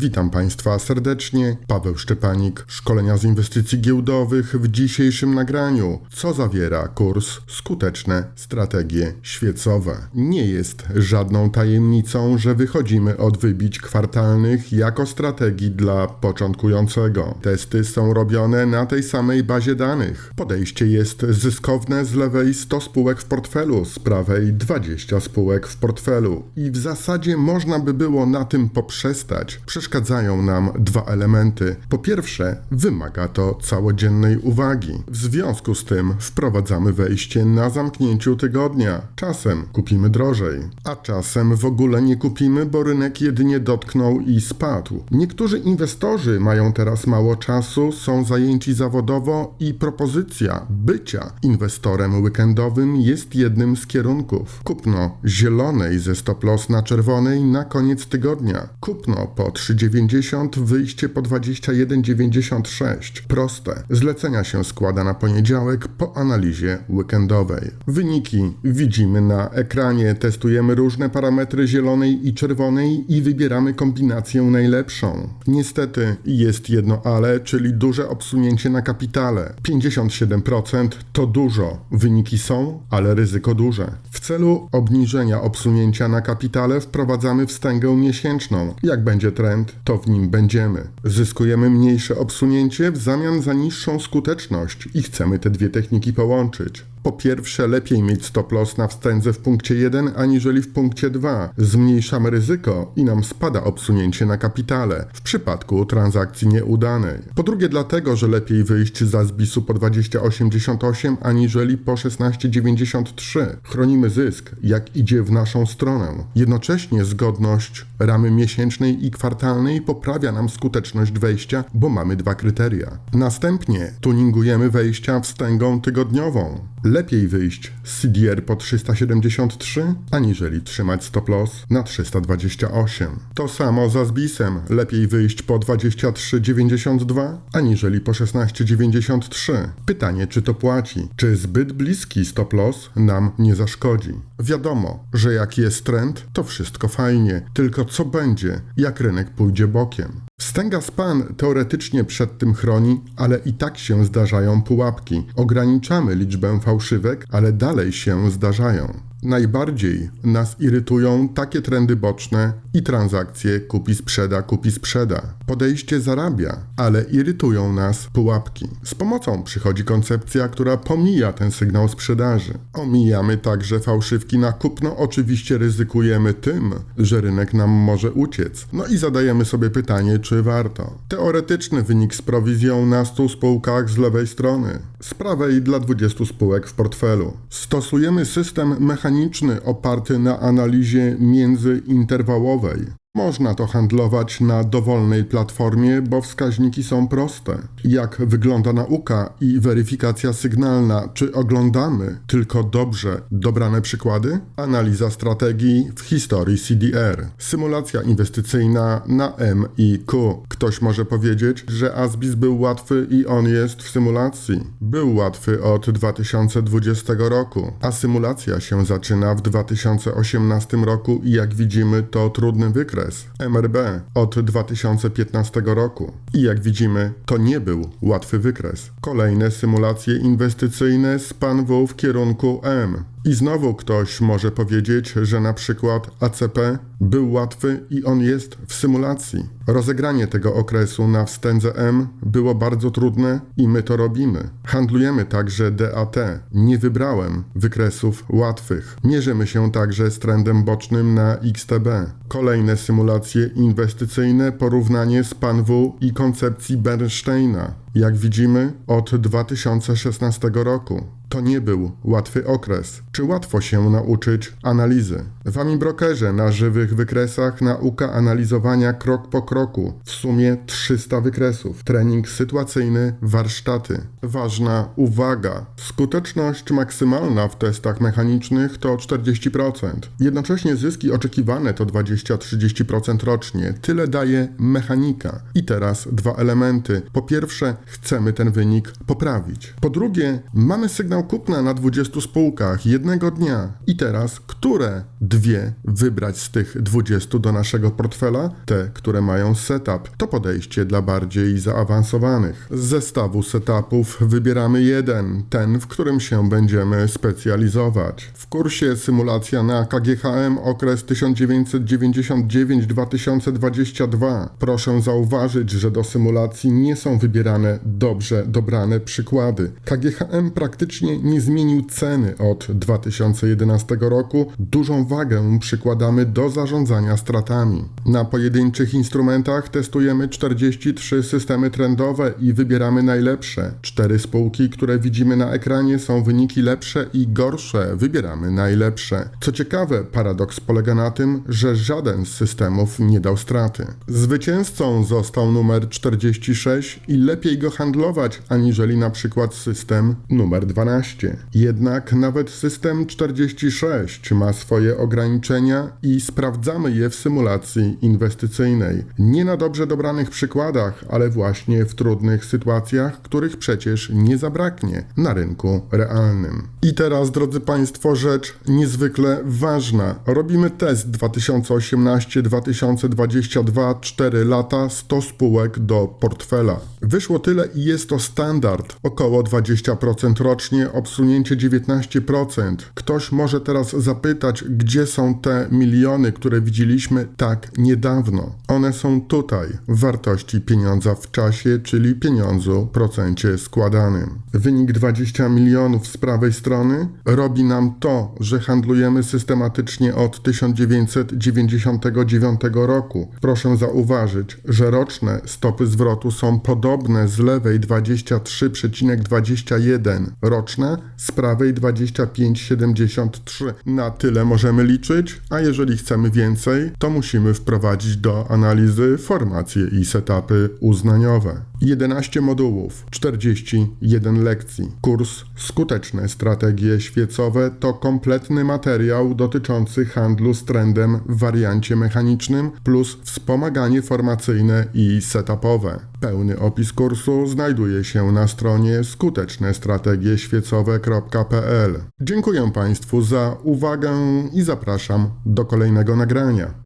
Witam Państwa serdecznie. Paweł Szczepanik, szkolenia z inwestycji giełdowych w dzisiejszym nagraniu. Co zawiera kurs Skuteczne strategie świecowe? Nie jest żadną tajemnicą, że wychodzimy od wybić kwartalnych jako strategii dla początkującego. Testy są robione na tej samej bazie danych. Podejście jest zyskowne z lewej 100 spółek w portfelu, z prawej 20 spółek w portfelu. I w zasadzie można by było na tym poprzestać. Przeszkadzają nam dwa elementy. Po pierwsze, wymaga to całodziennej uwagi. W związku z tym wprowadzamy wejście na zamknięciu tygodnia. Czasem kupimy drożej, a czasem w ogóle nie kupimy, bo rynek jedynie dotknął i spadł. Niektórzy inwestorzy mają teraz mało czasu, są zajęci zawodowo i propozycja bycia inwestorem weekendowym jest jednym z kierunków. Kupno zielonej ze stop loss na czerwonej na koniec tygodnia. Kupno po 3,90, wyjście po 21,96. Proste. Zlecenia się składa na poniedziałek po analizie weekendowej. Wyniki widzimy na ekranie, testujemy różne parametry zielonej i czerwonej i wybieramy kombinację najlepszą. Niestety jest jedno ale, czyli duże obsunięcie na kapitale. 57% to dużo. Wyniki są, ale ryzyko duże. W celu obniżenia obsunięcia na kapitale wprowadzamy wstęgę miesięczną. Jak będzie trend, to w nim będziemy. Zyskujemy mniejsze obsunięcie w zamian za niższą skuteczność i chcemy te dwie techniki połączyć. Po pierwsze, lepiej mieć stop loss na wstędze w punkcie 1 aniżeli w punkcie 2. Zmniejszamy ryzyko i nam spada obsunięcie na kapitale w przypadku transakcji nieudanej. Po drugie, dlatego, że lepiej wyjść za zbisu po 20,88 aniżeli po 16,93. Chronimy zysk, jak idzie w naszą stronę. Jednocześnie zgodność ramy miesięcznej i kwartalnej poprawia nam skuteczność wejścia, bo mamy dwa kryteria. Następnie tuningujemy wejścia wstęgą tygodniową. Lepiej wyjść z CDR po 373, aniżeli trzymać stop loss na 328. To samo za zbisem. Lepiej wyjść po 23,92, aniżeli po 16,93. Pytanie, czy to płaci? Czy zbyt bliski stop loss nam nie zaszkodzi? Wiadomo, że jak jest trend, to wszystko fajnie. Tylko co będzie, jak rynek pójdzie bokiem? Wstęga span teoretycznie przed tym chroni, ale i tak się zdarzają pułapki. Ograniczamy liczbę fałszywek, ale dalej się zdarzają. Najbardziej nas irytują takie trendy boczne i transakcje kupi-sprzeda, kupi-sprzeda. Podejście zarabia, ale irytują nas pułapki. Z pomocą przychodzi koncepcja, która pomija ten sygnał sprzedaży. Omijamy także fałszywki na kupno, oczywiście ryzykujemy tym, że rynek nam może uciec. No i zadajemy sobie pytanie, czy warto. Teoretyczny wynik z prowizją na 100 spółkach z lewej strony, z prawej dla 20 spółek w portfelu. Stosujemy system mechaniczny mechaniczny oparty na analizie międzyinterwałowej. Można to handlować na dowolnej platformie, bo wskaźniki są proste. Jak wygląda nauka i weryfikacja sygnalna? Czy oglądamy tylko dobrze dobrane przykłady? Analiza strategii w historii CDR. Symulacja inwestycyjna na M i Q. Ktoś może powiedzieć, że Asbis był łatwy i on jest w symulacji. Był łatwy od 2020 roku, a symulacja się zaczyna w 2018 roku i jak widzimy to trudny wykres. MRB od 2015 roku. I jak widzimy, to nie był łatwy wykres. Kolejne symulacje inwestycyjne z PANW w kierunku M. I znowu ktoś może powiedzieć, że na przykład ACP był łatwy i on jest w symulacji. Rozegranie tego okresu na wstędze M było bardzo trudne i my to robimy. Handlujemy także DAT. Nie wybrałem wykresów łatwych. Mierzymy się także z trendem bocznym na XTB. Kolejne symulacje inwestycyjne, porównanie z PANW i koncepcji Bernsteina. Jak widzimy, od 2016 roku. To nie był łatwy okres. Czy łatwo się nauczyć analizy? W Amibrokerze na żywych wykresach nauka analizowania krok po kroku. W sumie 300 wykresów. Trening sytuacyjny, warsztaty. Ważna uwaga. Skuteczność maksymalna w testach mechanicznych to 40%. Jednocześnie zyski oczekiwane to 20-30% rocznie. Tyle daje mechanika. I teraz dwa elementy. Po pierwsze, chcemy ten wynik poprawić. Po drugie, mamy sygnał kupna na 20 spółkach jednego dnia. I teraz, które dwie wybrać z tych 20 do naszego portfela? Te, które mają setup. To podejście dla bardziej zaawansowanych. Z zestawu setupów wybieramy jeden, ten, w którym się będziemy specjalizować. W kursie symulacja na KGHM okres 1999-2022 proszę zauważyć, że do symulacji nie są wybierane dobrze dobrane przykłady. KGHM praktycznie nie zmienił ceny od 2011 roku. Dużą wagę przykładamy do zarządzania stratami. Na pojedynczych instrumentach testujemy 43 systemy trendowe i wybieramy najlepsze. Cztery spółki, które widzimy na ekranie są wyniki lepsze i gorsze. Wybieramy najlepsze. Co ciekawe, paradoks polega na tym, że żaden z systemów nie dał straty. Zwycięzcą został numer 46 i lepiej go handlować aniżeli na przykład system numer 12. Jednak nawet system 46 ma swoje ograniczenia i sprawdzamy je w symulacji inwestycyjnej. Nie na dobrze dobranych przykładach, ale właśnie w trudnych sytuacjach, których przecież nie zabraknie na rynku realnym. I teraz, drodzy Państwo, rzecz niezwykle ważna. Robimy test 2018-2022, 4 lata, 100 spółek do portfela. Wyszło tyle i jest to standard. Około 20% rocznie, obsunięcie 19%. Ktoś może teraz zapytać, gdzie są te miliony, które widzieliśmy tak niedawno. One są tutaj, w wartości pieniądza w czasie, czyli pieniądzu procencie składanym. Wynik 20 milionów z prawej strony robi nam to, że handlujemy systematycznie od 1999 roku. Proszę zauważyć, że roczne stopy zwrotu są podobne z lewej 23,21, roczne z prawej 25,73. Na tyle możemy liczyć, a jeżeli chcemy więcej, to musimy wprowadzić do analizy formacje i setupy uznaniowe. 11 modułów, 41 lekcji. Kurs Skuteczne strategie świecowe to kompletny materiał dotyczący handlu z trendem w wariancie mechanicznym plus wspomaganie formacyjne i setupowe. Pełny opis kursu znajduje się na stronie skutecznestrategieświecowe.pl. Dziękuję Państwu za uwagę i zapraszam do kolejnego nagrania.